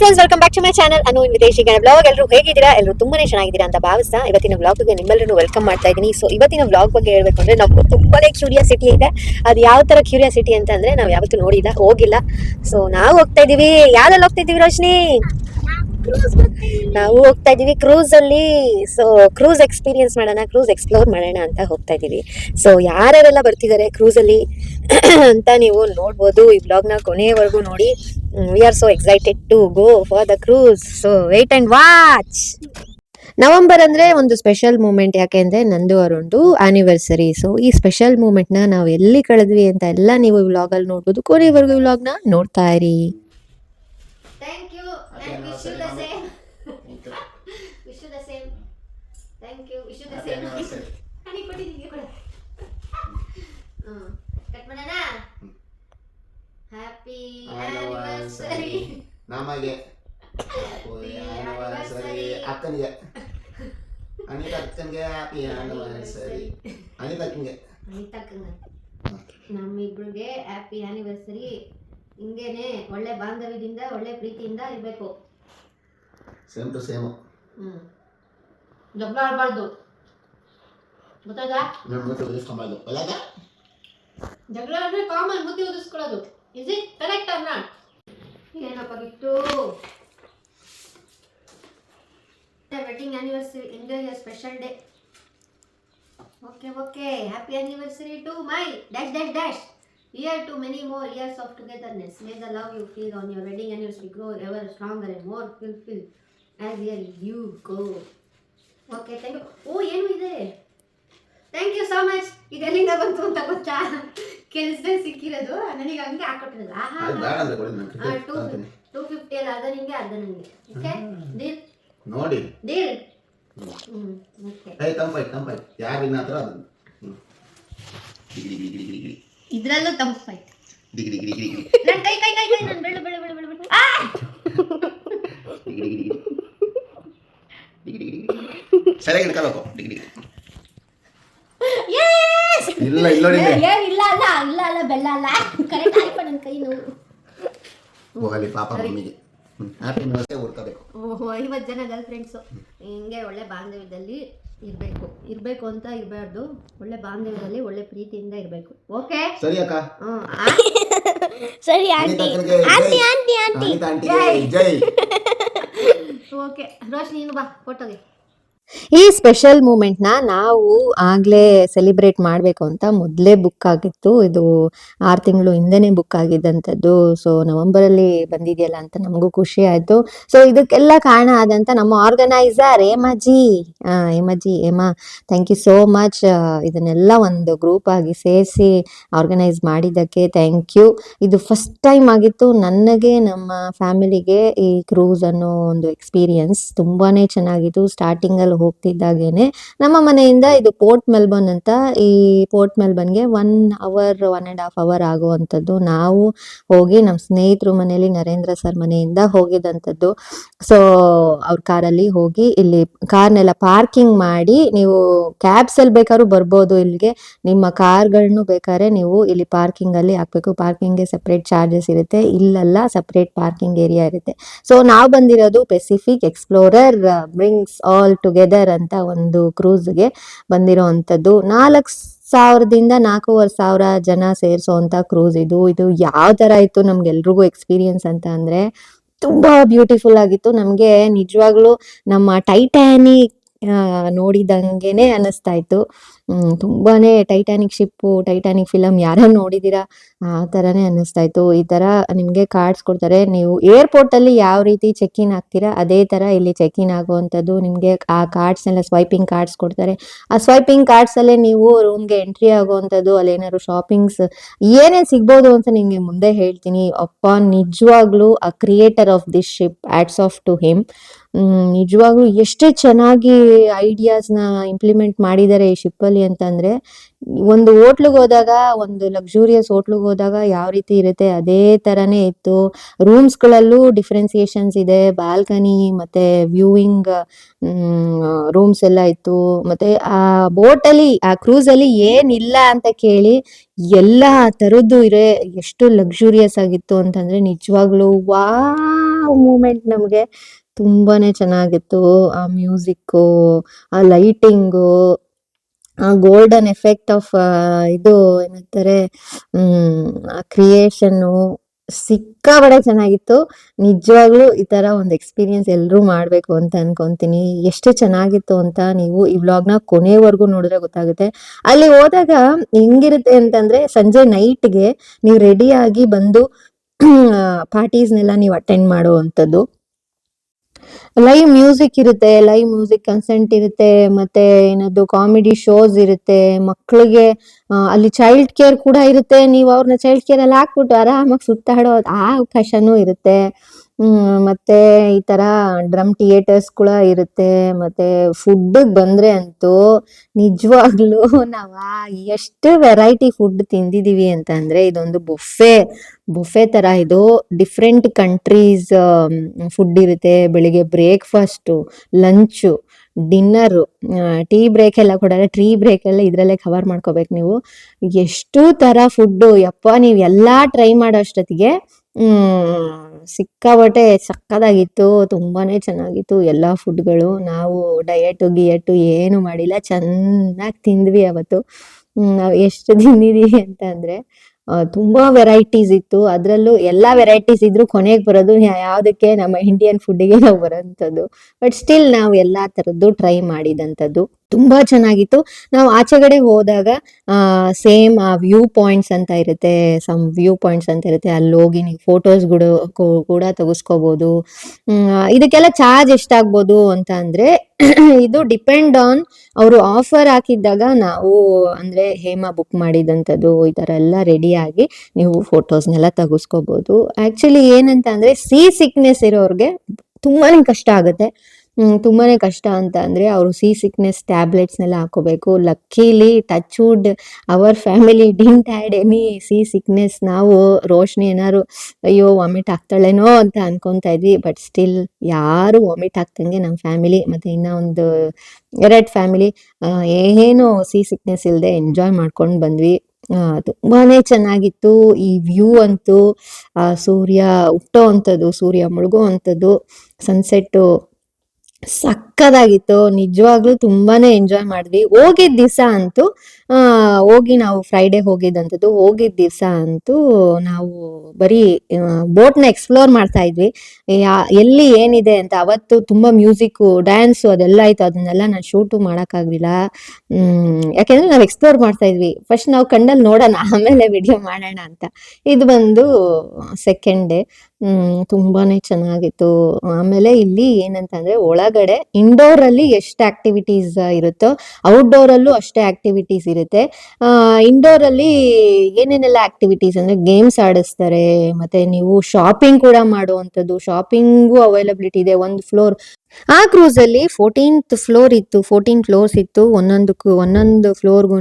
Friends welcome back to my channel Anu ವಿದೇಶಿಗಳ blog ಎಲ್ಲರೂ ಹೇಗಿದ್ದೀರಾ? ಎಲ್ಲರೂ ತುಂಬಾನೇ ಚೆನ್ನಾಗಿದ್ದೀರಾ ಅಂತ ಭಾವಿಸ್ತಾ ಇವತ್ತಿನ ಬ್ಲಾಗ್ಗೆ ನಿಮ್ಮೆಲ್ಲರೂ ವೆಲ್ಕಮ್ ಮಾಡ್ತಾ ಇದ್ದೀನಿ. ಸೊ ಇವತ್ತಿನ ಬ್ಲಾಗ್ ಬಗ್ಗೆ ಹೇಳಬೇಕು ಅಂದ್ರೆ ನಮ್ಗೆ ತುಂಬಾನೇ ಕ್ಯೂರಿಯಾಸಿಟಿ ಇದೆ. ಅದು ಯಾವ ತರ ಕ್ಯೂರಿಯಾಸಿಟಿ ಅಂತ ಅಂದ್ರೆ ನಾವು ಯಾವತ್ತೂ ನೋಡಿಲ್ಲ, ಹೋಗಿಲ್ಲ. ಸೊ ನಾವು ಹೋಗ್ತಾ ಇದೀವಿ ಯಾವ್ದ್ರಲ್ಲಿ ಹೋಗ್ತಾ ಇದೀವಿ ರೋಶ್ನಿ? ನಾವು ಹೋಗ್ತಾ ಇದೀವಿ ಕ್ರೂಸ್ ಅಲ್ಲಿ. ಸೊ ಕ್ರೂಸ್ ಎಕ್ಸ್ಪೀರಿಯನ್ಸ್ ಮಾಡೋಣ ಕ್ರೂಸ್ ಎಕ್ಸ್ಪ್ಲೋರ್ ಮಾಡೋಣ ಅಂತ ಹೋಗ್ತಾ ಇದೀವಿ ಸೊ ಯಾರ್ಯಾರೆಲ್ಲ ಬರ್ತಿದ್ದಾರೆ ಕ್ರೂಸ್ ಅಲ್ಲಿ ಅಂತ ನೀವು ನೋಡ್ಬೋದು. ಈ ಬ್ಲಾಗ್ನ ಕೊನೆಯವರೆಗೂ ನೋಡಿ. We are so excited to go for the cruise so wait and watch November ಅಂದ್ರೆ ಒಂದು ಸ್ಪೆಷಲ್ ಮೂಮೆಂಟ್ ಯಾಕೆಂದ್ರೆ ನಂದು ಅವರೊಂದು ಆನಿವರ್ಸರಿ ಸೊ ಈ ಸ್ಪೆಷಲ್ ಮೂಮೆಂಟ್ನ ನಾವು ಎಲ್ಲಿ ಕಳೆದ್ವಿ ಅಂತ ಎಲ್ಲ ನೀವು ವ್ಲಾಗ್ ಅಲ್ಲಿ ನೋಡ್ಬೋದು. ಕೊನೆವರೆಗೂ ವ್ಲಾಗ್ನ ನೋಡ್ತಾ ಇರಿ. Thank you you. Wish the same thank you wish the same. ಹನಿ ಕೊಟ್ಟಿದ್ದೀನಿ ಕೊಡ ಹ್ಮ್ ಕಟ್ ಮಾಡೋಣ ಹ್ಯಾಪಿ ಆನಿವರ್ಸರಿ Anniversary. ನಮಗೆ. Anniversary anniversary. ಅಕ್ಕನಿಗೆ. ಅನಿತಾ ಅಕ್ಕನಿಗೆ ಹ್ಯಾಪಿ ಆನಿವರ್ಸರಿ ಅನಿತಾ ಅಕ್ಕನಿಗೆ. ಅನಿತಕ್ಕಂಗ ನಮ್ಮಿಬ್ರಿಗೆ ಹ್ಯಾಪಿ ಆನಿವರ್ಸರಿ ಹಿಂಗೇನೆ ಒಳ್ಳೆ ಬಾಂಧವ್ಯದಿಂದ ಒಳ್ಳೆ ಪ್ರೀತಿಯಿಂದ ಇರಬೇಕು. Same to same hmm. ಜಗಳ ಆಡಬಾರ್ದು ಗೊತ್ತಾಗ ಒಳಗ ಜಗಳ ಅಂದ್ರೆ ಕಾಮನ್ ಮುದ್ದೆ ಉದಿಸ್ಕೊಳ್ಳೋದು. Is it correct or not ಏನಪ್ಪ ಗಿಟ್ಟು wedding anniversary enjoy your special day okay okay happy anniversary to my dash dash dash year to many more years of togetherness may the love you feel on your wedding anniversary grow ever stronger and more fulfil as year you go okay thank you oh ಏನು ಇದೆ? Thank you so much ಇದೆಲ್ಲಿಂದ ಬಂತು ಅಂತ ಗೊತ್ತಾ? ಕೆಲಸದಲ್ಲಿ ಸಿಕ್ಕಿರೋದು ನನಗೆ ಹಂಗೆ ಹಾಕೊಟ್ಟಿರಲ್ಲ ಟೂ ಟೂ ಫಿಫ್ಟಿ ಅಲ್ಲಿ ಅರ್ಧ ನಿಂಗೆ ಅರ್ಧ ನನಗೆ ಓಕೆ ಡೀಲ್ ನೋಡಿ. ಡೀಲ್ ಇದ್ರಲ್ಲೂ ತಂಪಾಯ್ತು ಡಿಗ್ರಿ ಡಿಗ್ರಿ ಡಿಗ್ರಿ ನನ್ನ ಕೈ ಕೈ ಕೈ ಕೈ ನಾನು ಬೆಳ್ಳು ಬೆಳ್ಳು ಬೆಳ್ಳು ಬೆಳ್ಳು ಬೆಳ್ಳು. ಆ! Degree degree degree degree degree ಸರಿಯಾಗಿ ಹಿಡ್ಕೋಬೇಕು! ಇಲ್ಲ ಇಲ್ಲ ಇಲ್ಲ ಅಲ್ಲ. ಬೆಲ್ಲ ಅಲ್ಲ. ಕರೆಕ್ಟ್ ಆಯ್ತು ನನ್ನ ಕೈ ನೋವು. ಹೋಗಲಿ ಪಾಪ ಮಮ್ಮಿಗೆ. ಹ್ಯಾಪಿ ನ್ಯೂಸ್ಗೆ ಹುಡ್ಕೋಬೇಕು. ಓಹೋ ಐವತ್ತು ಜನ ಗರ್ಲ್ ಫ್ರೆಂಡ್ಸು ಹಿಂಗೆ ಒಳ್ಳೆ ಬಾಂಧವ್ಯದಲ್ಲಿ ಇರಬೇಕು. ಇರಬೇಕು ಅಂತ ಇರಬಾರ್ದು. ಒಳ್ಳೆ ಬಾಂಧವ್ಯದಲ್ಲಿ ಒಳ್ಳೆ ಪ್ರೀತಿಯಿಂದ ಇರಬೇಕು. ಓಕೆ ಸರಿ ಅಕ್ಕ. ಹ್ಞೂ ಸರಿ aunty. Aunty aunty aunty. Anitha ಆಂಟಿಗೆ ಜೈ. ಓಕೆ ರೋಶ್ ನೀನು ಬಾ ಫೋಟೋಗೆ ಈ ಸ್ಪೆಷಲ್ ಮೂಮೆಂಟ್ನ ನಾವು ಆಗಲೇ ಸೆಲೆಬ್ರೇಟ್ ಮಾಡಬೇಕು ಅಂತ ಮೊದಲೇ ಬುಕ್ ಆಗಿತ್ತು. ಇದು ಆರು ತಿಂಗಳು ಹಿಂದೆನೇ ಬುಕ್ ಆಗಿದ್ದಂಥದ್ದು. ಸೊ ನವಂಬರಲ್ಲಿ ಬಂದಿದೆಯಲ್ಲ ಅಂತ ನಮಗೂ ಖುಷಿ ಆಯಿತು. ಸೊ ಇದಕ್ಕೆಲ್ಲ ಕಾರಣ ಆದಂಥ ನಮ್ಮ ಆರ್ಗನೈಸರ್ ಏಮಾಜಿ ಏಮಾಜಿ ಏಮಾ ಥ್ಯಾಂಕ್ ಯು ಸೋ ಮಚ್ ಇದನ್ನೆಲ್ಲ ಒಂದು ಗ್ರೂಪ್ ಆಗಿ ಸೇರಿಸಿ ಆರ್ಗನೈಸ್ ಮಾಡಿದ್ದಕ್ಕೆ ಥ್ಯಾಂಕ್ ಯು ಇದು ಫಸ್ಟ್ ಟೈಮ್ ಆಗಿತ್ತು. ನನಗೆ, ನಮ್ಮ ಫ್ಯಾಮಿಲಿಗೆ ಈ ಕ್ರೂಸ್ ಅನ್ನೋ ಒಂದು ಎಕ್ಸ್ಪೀರಿಯನ್ಸ್ ತುಂಬಾ ಚೆನ್ನಾಗಿತ್ತು. ಸ್ಟಾರ್ಟಿಂಗಲ್ಲಿ ಹೋಗ್ತಿದ್ದಾಗೇನೆ, ನಮ್ಮ ಮನೆಯಿಂದ ಇದು ಪೋರ್ಟ್ ಮೆಲ್ಬರ್ನ್ ಅಂತ ಈ port ಮೆಲ್ಬರ್ನ್ಗೆ one hour one and half hour ಆಗುವಂಥದ್ದು. ನಾವು ಹೋಗಿ ನಮ್ಮ ಸ್ನೇಹಿತರು ಮನೆಯಲ್ಲಿ ನರೇಂದ್ರ ಸರ್ ಮನೆಯಿಂದ ಹೋಗಿದ್ದಂಥದ್ದು ಸೊ ಅವ್ರ ಕಾರಲ್ಲಿ ಹೋಗಿ ಇಲ್ಲಿ ಕಾರ್ನೆಲ್ಲ ಪಾರ್ಕಿಂಗ್ ಮಾಡಿ ನೀವು ಕ್ಯಾಬ್ಸಲ್ಲಿ ಬೇಕಾದ್ರೂ ಬರ್ಬೋದು ಇಲ್ಲಿಗೆ. ನಿಮ್ಮ ಕಾರ್ಗಳನ್ನು ಬೇಕಾದ್ರೆ ನೀವು ಇಲ್ಲಿ ಪಾರ್ಕಿಂಗಲ್ಲಿ ಹಾಕ್ಬೇಕು. ಪಾರ್ಕಿಂಗ್ಗೆ ಸಪ್ರೇಟ್ ಚಾರ್ಜಸ್ ಇರುತ್ತೆ. ಇಲ್ಲೆಲ್ಲ ಸಪ್ರೇಟ್ ಪಾರ್ಕಿಂಗ್ ಏರಿಯಾ ಇರುತ್ತೆ. ಸೊ ನಾವು ಬಂದಿರೋದು Pacific explorer brings all together ಅಂತ ಒಂದು ಕ್ರೂಸ್ಗೆ ಬಂದಿರೋ ಅಂಥದ್ದು ನಾಲ್ಕು ಸಾವಿರದಿಂದ ನಾಲ್ಕೂವರೆ ಸಾವಿರ ಜನ ಸೇರಿಸೋವಂಥ ಕ್ರೂಸ್ ಇದು. ಇದು ಯಾವ ಥರ ಇತ್ತು ನಮ್ಗೆಲ್ರಿಗೂ ಎಕ್ಸ್ಪೀರಿಯನ್ಸ್ ಅಂತ ಅಂದರೆ ತುಂಬ ಬ್ಯೂಟಿಫುಲ್ ಆಗಿತ್ತು. ನಮಗೆ ನಿಜವಾಗ್ಲೂ ನಮ್ಮ ಟೈಟ್ಯಾನಿಕ್ ನೋಡಿದಂಗೆನೆ ಅನಿಸ್ತಾ ಇತ್ತು ತುಂಬಾನೇ ಟೈಟಾನಿಕ್ ಶಿಪ್ ಟೈಟಾನಿಕ್ ಫಿಲಮ್ ಯಾರು ನೋಡಿದ್ದೀರಾ ಆ ತರಾನೇ ಅನಿಸ್ತಾ ಇತ್ತು ಈ ತರ ನಿಮಗೆ ಕಾರ್ಡ್ಸ್ ಕೊಡ್ತಾರೆ. ನೀವು ಏರ್ಪೋರ್ಟ್ ಅಲ್ಲಿ ಯಾವ ರೀತಿ ಚೆಕ್ ಇನ್ ಆಗ್ತೀರಾ, ಅದೇ ತರ ಇಲ್ಲಿ ಚೆಕ್ ಇನ್ ಆಗುವಂಥದ್ದು ನಿಮಗೆ ಆ ಕಾರ್ಡ್ಸ್ ಕಾರ್ಡ್ಸ್ನೆಲ್ಲ ಸ್ವೈಪಿಂಗ್ ಕಾರ್ಡ್ಸ್ ಕೊಡ್ತಾರೆ. ಆ ಸ್ವೈಪಿಂಗ್ ಕಾರ್ಡ್ಸ್ ಅಲ್ಲೇ ನೀವು ರೂಮ್ಗೆ ಎಂಟ್ರಿ ಆಗೋವಂಥದ್ದು, ಅಲ್ಲಿ ಏನಾದ್ರು ಶಾಪಿಂಗ್ಸ್ ಏನೇನು ಸಿಗ್ಬೋದು ಅಂತ ನಿಮಗೆ ಮುಂದೆ ಹೇಳ್ತೀನಿ. ಅಪ್ಪ, ನಿಜವಾಗ್ಲೂ ಆ creator of this ship hats off to him, ನಿಜವಾಗ್ಲೂ ಎಷ್ಟೇ ಚೆನ್ನಾಗಿ ಐಡಿಯಾಸ್ನ ಇಂಪ್ಲಿಮೆಂಟ್ ಮಾಡಿದ್ದಾರೆ ಈ ಶಿಪ್ಪಲ್ಲಿ ಅಂತಂದ್ರೆ, ಒಂದು ಹೋಟ್ಲಿಗೆ ಹೋದಾಗ, ಒಂದು ಲಕ್ಸುರಿಯಸ್ ಹೋಟ್ಲಿಗೆ ಹೋದಾಗ ಯಾವ ರೀತಿ ಇರುತ್ತೆ? ಅದೇ ತರಾನೇ ಇತ್ತು. ರೂಮ್ಸ್ ಗಳಲ್ಲೂ ಡಿಫ್ರೆನ್ಸಿಯೇಷನ್ಸ್ ಇದೆ. ಬಾಲ್ಕನಿ ಮತ್ತೆ ವ್ಯೂವಿಂಗ್ ರೂಮ್ಸ್ ಎಲ್ಲ ಇತ್ತು. ಮತ್ತೆ ಆ ಬೋಟಲ್ಲಿ ಆ ಕ್ರೂಸಲ್ಲಿ ಏನಿಲ್ಲ ಅಂತ ಕೇಳಿ, ಎಲ್ಲ ತರದ್ದು ಇರೆ, ಎಷ್ಟು ಲಕ್ಸುರಿಯಸ್ ಆಗಿತ್ತು ಅಂತಂದ್ರೆ ನಿಜವಾಗ್ಲೂ ವಾ ಮೂಮೆಂಟ್ ನಮಗೆ. ತುಂಬಾನೇ ಚೆನ್ನಾಗಿತ್ತು. ಆ ಮ್ಯೂಸಿಕ್ಕು, ಆ ಲೈಟಿಂಗು, ಆ ಗೋಲ್ಡನ್ ಎಫೆಕ್ಟ್ ಆಫ್ ಇದು ಏನಂತಾರೆ, ಹ್ಮ್ ಕ್ರಿಯೇಷನ್ನು ಸಿಕ್ಕಾಬಡೆ ಚೆನ್ನಾಗಿತ್ತು. ನಿಜವಾಗ್ಲೂ ಈ ತರ ಒಂದು ಎಕ್ಸ್ಪೀರಿಯನ್ಸ್ ಎಲ್ಲರೂ ಮಾಡ್ಬೇಕು ಅಂತ ಅನ್ಕೊಂತೀನಿ. ಎಷ್ಟು ಚೆನ್ನಾಗಿತ್ತು ಅಂತ ನೀವು ಈ ವ್ಲಾಗ್ನ ಕೊನೆವರೆಗೂ ನೋಡಿದ್ರೆ ಗೊತ್ತಾಗುತ್ತೆ. ಅಲ್ಲಿ ಹೋದಾಗ ಹೆಂಗಿರುತ್ತೆ ಅಂತಂದ್ರೆ ಸಂಜೆ ನೈಟ್ಗೆ ನೀವು ರೆಡಿ ಆಗಿ ಬಂದು ಪಾರ್ಟೀಸ್ನೆಲ್ಲ ನೀವು ಅಟೆಂಡ್ ಮಾಡುವಂಥದ್ದು. ಲೈವ್ ಮ್ಯೂಸಿಕ್ ಇರುತ್ತೆ ಲೈವ್ ಮ್ಯೂಸಿಕ್ ಕನ್ಸೆಂಟ್ ಇರುತ್ತೆ, ಮತ್ತೆ ಏನದು ಕಾಮಿಡಿ ಶೋಸ್ ಇರುತ್ತೆ ಮಕ್ಕಳಿಗೆ ಅಲ್ಲಿ ಚೈಲ್ಡ್ ಕೇರ್ ಕೂಡ ಇರುತ್ತೆ. ನೀವು ಅವ್ರನ್ನ ಚೈಲ್ಡ್ ಕೇರ್ ಅಲ್ಲಿ ಹಾಕ್ಬಿಟ್ಟು ಆರಾಮಾಗಿ ಸುತ್ತಾಡೋ ಆ ಅವಕಾಶನೂ ಇರುತ್ತೆ. ಮತ್ತೆ ಈ ತರ ಡ್ರಮ್ ಥಿಯೇಟರ್ಸ್ ಕೂಡ ಇರುತ್ತೆ. ಮತ್ತೆ ಫುಡ್ ಬಂದ್ರೆ ಅಂತೂ ನಿಜವಾಗ್ಲೂ ನಾವ ಎಷ್ಟು ವೆರೈಟಿ ಫುಡ್ ತಿಂದಿದೀವಿ ಅಂತ ಅಂದ್ರೆ ಇದೊಂದು ಬೊಫೆ ಬೊಫೆ ತರ ಇದು ಡಿಫ್ರೆಂಟ್ ಕಂಟ್ರೀಸ್ ಫುಡ್ ಇರುತ್ತೆ. ಬೆಳಿಗ್ಗೆ breakfast lunch dinner tea break ಎಲ್ಲ ಕೊಡಲ್ಲ ಟೀ ಬ್ರೇಕ್ ಎಲ್ಲ ಇದರಲ್ಲೇ ಕವರ್ ಮಾಡ್ಕೋಬೇಕು ನೀವು. ಎಷ್ಟು ತರ ಫುಡ್ಡು ಯಪ್ಪ ನೀವು ಎಲ್ಲಾ ಟ್ರೈ ಮಾಡೋ ಅಷ್ಟೊತ್ತಿಗೆ ಹ್ಮ್ ಸಿಕ್ಕಾಬಟ್ಟೆ ಸಕ್ಕದಾಗಿತ್ತು, ತುಂಬಾನೇ ಚೆನ್ನಾಗಿತ್ತು. ಎಲ್ಲಾ ಫುಡ್ಗಳು ನಾವು ಡಯಟು ಗಿಯಟು ಏನು ಮಾಡಿಲ್ಲ. ಚೆನ್ನಾಗಿ ತಿಂದ್ವಿ ಅವತ್ತು. ನಾವ್ ಎಷ್ಟು ತಿಂದಿದೀವಿ ಅಂತ ಅಂದ್ರೆ ತುಂಬಾ ವೆರೈಟೀಸ್ ಇತ್ತು. ಅದ್ರಲ್ಲೂ ಎಲ್ಲಾ ವೆರೈಟೀಸ್ ಇದ್ರು ಕೊನೆಗೆ ಬರೋದು ಯಾವ್ದಕ್ಕೆ ನಮ್ಮ ಇಂಡಿಯನ್ ಫುಡ್ಗೆ ನಾವು ಬರೋಂಥದ್ದು. ಬಟ್ ಸ್ಟಿಲ್ ನಾವು ಎಲ್ಲಾ ತರದ್ದು ಟ್ರೈ ಮಾಡಿದಂಥದ್ದು. ತುಂಬಾ ಚೆನ್ನಾಗಿತ್ತು. ನಾವು ಆಚೆಗಡೆ ಹೋದಾಗ ಸೇಮ್ ಆ ವ್ಯೂ ಪಾಯಿಂಟ್ಸ್ ಅಂತ ಇರುತ್ತೆ. ಸಮ್ ವ್ಯೂ ಪಾಯಿಂಟ್ಸ್ ಅಂತ ಇರುತ್ತೆ. ಅಲ್ಲಿ ಹೋಗಿ ನೀವು ಫೋಟೋಸ್ ಕೂಡ ತೆಗೆಸ್ಕೋಬಹುದು ಹ್ಮ್, ಇದಕ್ಕೆಲ್ಲ ಚಾರ್ಜ್ ಎಷ್ಟಾಗ್ಬೋದು ಅಂತ ಅಂದ್ರೆ ಇದು ಡಿಪೆಂಡ್ ಆನ್ ಅವರು ಆಫರ್ ಹಾಕಿದ್ದಾಗ ನಾವು ಅಂದ್ರೆ ಹೇಮಾ ಬುಕ್ ಮಾಡಿದಂಥದ್ದು ಈ ತರ ಎಲ್ಲ ರೆಡಿ ಆಗಿ ನೀವು ಫೋಟೋಸ್ನೆಲ್ಲ ತಗಸ್ಕೋಬಹುದು ಆಕ್ಚುಲಿ ಏನಂತ ಅಂದ್ರೆ ಸಿ ಸಿಕ್ನೆಸ್ ಇರೋರ್ಗೆ ತುಂಬಾನೇ ಕಷ್ಟ ಆಗುತ್ತೆ. ತುಂಬಾನೇ ಕಷ್ಟ ಅಂತ ಅಂದ್ರೆ ಅವರು ಸಿ ಸಿಕ್ನೆಸ್ ಟ್ಯಾಬ್ಲೆಟ್ಸ್ನೆಲ್ಲ ಹಾಕೋಬೇಕು. Luckily touch wood our family didn't had any sea sickness ನಾವು ರೋಶ್ನಿ ಏನಾರು ಅಯ್ಯೋ ವಾಮಿಟ್ ಆಗ್ತಾಳೇನೋ ಅಂತ ಅನ್ಕೊಂತಾ ಇದ್ವಿ. ಬಟ್ ಸ್ಟಿಲ್ ಯಾರು ವಾಮಿಟ್ ಆಗ್ತಂಗೆ ನಮ್ಮ ಫ್ಯಾಮಿಲಿ ಮತ್ತೆ ಇನ್ನ ಒಂದು ಎರಡು ಫ್ಯಾಮಿಲಿ ಏನು ಸಿ ಸಿಕ್ನೆಸ್ ಇಲ್ಲದೆ ಎಂಜಾಯ್ ಮಾಡ್ಕೊಂಡು ಬಂದ್ವಿ. ತುಂಬಾನೇ ಚೆನ್ನಾಗಿತ್ತು. ಈ ವ್ಯೂ ಅಂತೂ ಸೂರ್ಯ ಹುಟ್ಟೋ ಸೂರ್ಯ ಮುಳುಗೋ ಅಂಥದ್ದು ಸನ್ಸೆಟ್ಟು ಸಕ್ಕದಾಗಿತ್ತು. ನಿಜವಾಗ್ಲೂ ತುಂಬಾನೇ ಎಂಜಾಯ್ ಮಾಡಿದ್ವಿ. ಹೋಗಿದ್ದ ದಿವಸ ಅಂತೂ ಹೋಗಿ ನಾವು ಫ್ರೈಡೇ ಹೋಗಿದ್ದಂಥದ್ದು. ಹೋಗಿದ್ದ ದಿವಸ ಅಂತೂ ನಾವು ಬರೀ ಬೋಟ್ನ ಎಕ್ಸ್ಪ್ಲೋರ್ ಮಾಡ್ತಾ ಇದ್ವಿ. ಎಲ್ಲಿ ಏನಿದೆ ಅಂತ ಅವತ್ತು ತುಂಬಾ ಮ್ಯೂಸಿಕ್ ಡ್ಯಾನ್ಸು ಅದೆಲ್ಲ ಆಯ್ತು. ಅದನ್ನೆಲ್ಲ ನಾನು ಶೂಟು ಮಾಡೋಕ್ಕಾಗಲಿಲ್ಲ. ಯಾಕೆಂದ್ರೆ ನಾವು ಎಕ್ಸ್ಪ್ಲೋರ್ ಮಾಡ್ತಾ ಇದ್ವಿ. ಫಸ್ಟ್ ನಾವು ಕಣ್ಣಲ್ಲಿ ನೋಡೋಣ, ಆಮೇಲೆ ವಿಡಿಯೋ ಮಾಡೋಣ ಅಂತ. ಇದು ಬಂದು ಸೆಕೆಂಡ್ ಡೇ ತುಂಬಾನೇ ಚೆನ್ನಾಗಿತ್ತು. ಆಮೇಲೆ ಇಲ್ಲಿ ಏನಂತಂದ್ರೆ ಒಳಗಡೆ ಇಂಡೋರ್ ಅಲ್ಲಿ ಎಷ್ಟು ಆಕ್ಟಿವಿಟೀಸ್ ಇರುತ್ತೋ ಔಟ್ಡೋರ್ ಅಲ್ಲೂ ಅಷ್ಟೇ ಆಕ್ಟಿವಿಟೀಸ್ ಇರುತ್ತೆ. ಇಂಡೋರ್ ಅಲ್ಲಿ ಏನೇನೆಲ್ಲ ಆಕ್ಟಿವಿಟೀಸ್ ಅಂದ್ರೆ ಗೇಮ್ಸ್ ಆಡಿಸ್ತಾರೆ, ಮತ್ತೆ ನೀವು ಶಾಪಿಂಗ್ ಕೂಡ ಮಾಡುವಂಥದ್ದು ಶಾಪಿಂಗು ಅವೈಲಬಿಲಿಟಿ ಇದೆ, ಒಂದು ಫ್ಲೋರ್ ಆ ಕ್ರೂಸ್ ಅಲ್ಲಿ ಫೋರ್ಟೀನ್ತ್ ಫ್ಲೋರ್ ಇತ್ತು ಫೋರ್ಟೀನ್ ಫ್ಲೋರ್ಸ್ ಇತ್ತು, ಒಂದೊಂದಕ್ಕೂ, ಒಂದೊಂದು ಫ್ಲೋರ್ಗೂ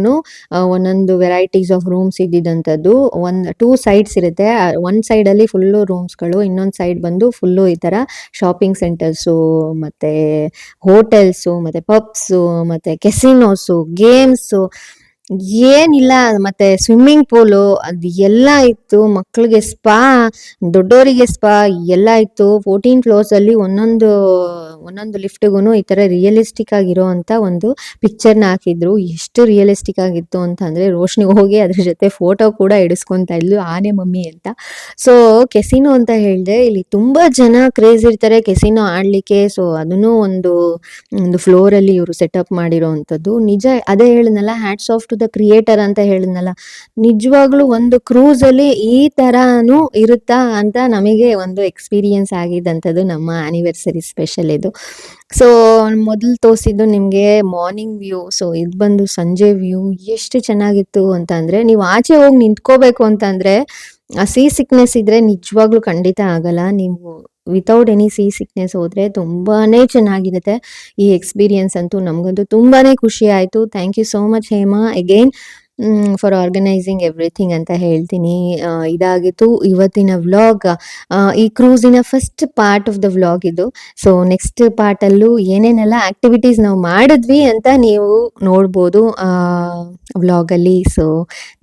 ಒಂದೊಂದು ವೆರೈಟೀಸ್ ಆಫ್ ರೂಮ್ಸ್ ಇದ್ದಿದ್ದಂಥದ್ದು. ಒಂದ್ ಟೂ ಸೈಡ್ಸ್ ಇರುತ್ತೆ ಒನ್ ಸೈಡ್ ಅಲ್ಲಿ ಫುಲ್ಲು ರೂಮ್ಸ್ಗಳು ಇನ್ನೊಂದ್ ಸೈಡ್ ಬಂದು ಫುಲ್ಲು ಈ ತರ ಶಾಪಿಂಗ್ ಸೆಂಟರ್ಸು ಮತ್ತೆ ಹೋಟೆಲ್ಸು ಮತ್ತೆ ಪಬ್ಸು ಮತ್ತೆ ಕೆಸಿನೋಸು ಗೇಮ್ಸು ಏನಿಲ್ಲ, ಮತ್ತೆ ಸ್ವಿಮ್ಮಿಂಗ್ ಪೂಲು ಅದು ಎಲ್ಲ ಇತ್ತು. ಮಕ್ಕಳಿಗೆ ಸ್ಪಾ ದೊಡ್ಡವರಿಗೆ ಸ್ಪಾ ಎಲ್ಲ ಇತ್ತು. ಫೋರ್ಟೀನ್ ಫ್ಲೋರ್ಸ್ ಅಲ್ಲಿ ಒಂದೊಂದು ಒಂದೊಂದು ಲಿಫ್ಟ್ಗೂ ಈ ತರ ರಿಯಲಿಸ್ಟಿಕ್ ಆಗಿರೋ ಅಂತ ಒಂದು ಪಿಕ್ಚರ್ನ ಹಾಕಿದ್ರು. ಎಷ್ಟು ರಿಯಲಿಸ್ಟಿಕ್ ಆಗಿತ್ತು ಅಂತ ಅಂದ್ರೆ ರೋಶ್ನಿ ಹೋಗಿ ಅದ್ರ ಜೊತೆ ಫೋಟೋ ಕೂಡ ಇಡಿಸ್ಕೊಂತ ಇದ್ಲು, ಆನೆ ಮಮ್ಮಿ ಅಂತ. ಸೊ ಕೆಸಿನೋ ಅಂತ ಹೇಳಿದೆ, ಇಲ್ಲಿ ತುಂಬಾ ಜನ ಕ್ರೇಜ್ ಇರ್ತಾರೆ ಕೆಸಿನೋ ಆಡ್ಲಿಕ್ಕೆ. ಸೊ ಅದನ್ನು ಒಂದು ಒಂದು ಫ್ಲೋರ್ ಅಲ್ಲಿ ಇವರು ಸೆಟಪ್ ಮಾಡಿರೋ ಅಂಥದ್ದು. ನಿಜ ಅದೇ ಹೇಳಿದ್ನಲ್ಲ hats off to the creator ಅಂತ ಹೇಳಿದ್ನಲ್ಲ. ನಿಜವಾಗ್ಲೂ ಒಂದು ಕ್ರೂಸ್ ಅಲ್ಲಿ ಈ ತರಾನು ಇರುತ್ತಾ ಅಂತ ನಮಗೆ ಒಂದು ಎಕ್ಸ್ಪೀರಿಯನ್ಸ್ ಆಗಿದ್ದಂಥದ್ದು ನಮ್ಮ ಆನಿವರ್ಸರಿ ಸ್ಪೆಷಲ್ ಇದು. ಸೊ ಮೊದಲು ತೋರಿಸಿದ್ದು ನಿಮಗೆ ಮಾರ್ನಿಂಗ್ ವ್ಯೂ ಸೊ ಇದು ಬಂದು ಸಂಜೆ ವ್ಯೂ ಎಷ್ಟು ಚೆನ್ನಾಗಿತ್ತು ಅಂತ ಅಂದರೆ, ನೀವು ಆಚೆ ಹೋಗಿ ನಿಂತ್ಕೋಬೇಕು ಅಂತಂದ್ರೆ ಆ ಸಿ ಸಿಕ್ನೆಸ್ ಇದ್ರೆ ನಿಜವಾಗ್ಲೂ ಖಂಡಿತ ಆಗಲ್ಲ. ನೀವು ವಿತೌಟ್ ಎನಿ ಸಿ ಸಿಕ್ನೆಸ್ ಹೋದ್ರೆ ತುಂಬಾನೇ ಚೆನ್ನಾಗಿರುತ್ತೆ. ಈ ಎಕ್ಸ್ಪೀರಿಯನ್ಸ್ ಅಂತೂ ನಮಗಂತೂ ತುಂಬಾನೇ ಖುಷಿ ಆಯಿತು. Thank you so much Hema. Again for organising everything ಅಂತ ಹೇಳ್ತೀನಿ. ಇದಾಗಿತ್ತು ಇವತ್ತಿನ ವ್ಲಾಗ್ ಈ ಕ್ರೂಸಿನ first part of the vlog ಇದು. ಸೊ ನೆಕ್ಸ್ಟ್ ಪಾರ್ಟಲ್ಲೂ ಏನೇನೆಲ್ಲ ಆಕ್ಟಿವಿಟೀಸ್ ನಾವು ಮಾಡಿದ್ವಿ ಅಂತ ನೀವು ನೋಡ್ಬೋದು ವ್ಲಾಗಲ್ಲಿ ಸೊ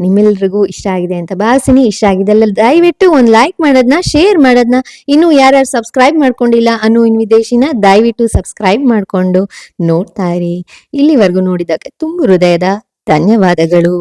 ನಿಮ್ಮೆಲ್ರಿಗೂ ಇಷ್ಟ ಆಗಿದೆ ಅಂತ ಭಾವಿಸ್ತೀನಿ. ಇಷ್ಟ ಆಗಿದೆ ಅಲ್ಲ, ದಯವಿಟ್ಟು ಒಂದು ಲೈಕ್ ಮಾಡೋದನ್ನ ಶೇರ್ ಮಾಡೋದನ್ನ ಇನ್ನೂ ಯಾರ್ಯಾರು ಸಬ್ಸ್ಕ್ರೈಬ್ ಮಾಡ್ಕೊಂಡಿಲ್ಲ ಅನ್ನೋ ವಿದೇಶಿನ, ದಯವಿಟ್ಟು ಸಬ್ಸ್ಕ್ರೈಬ್ ಮಾಡಿಕೊಂಡು ನೋಡ್ತಾ ಇರಿ. ಇಲ್ಲಿವರೆಗೂ ನೋಡಿದಾಗ ತುಂಬ ಹೃದಯದ ಧನ್ಯವಾದಗಳು.